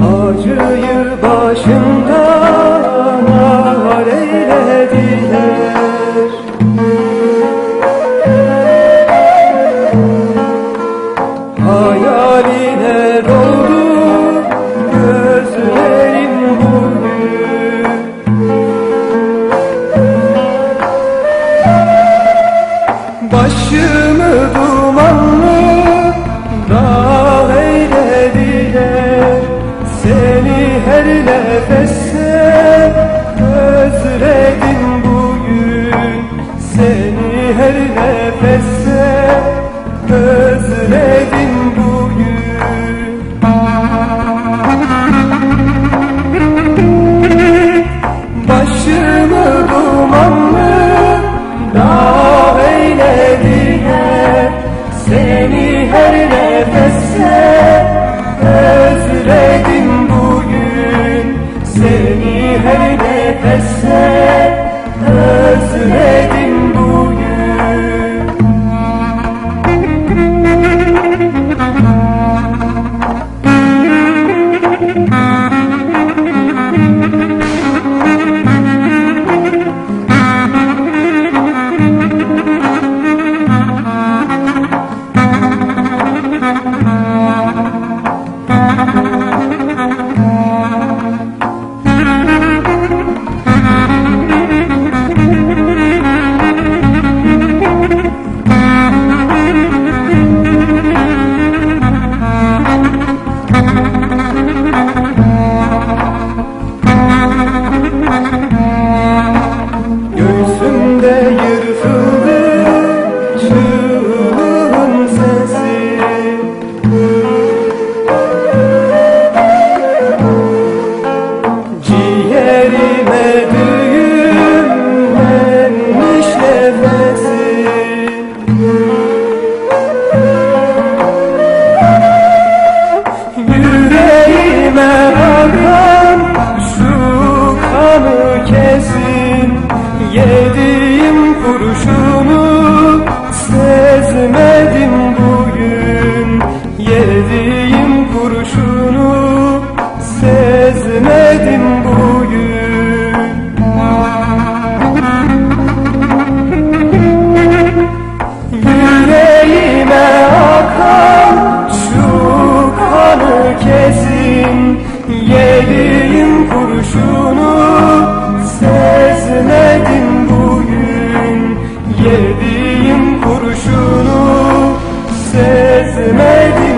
Acıyı başımdan özledim bugün. Başımı dumanlı dağ eylediler Seni her nefeste özledim bugün. Seni her nefeste Kurşunu sezmedim bugün. Yediğim kurşunu Yediğim kurşunu sezmedim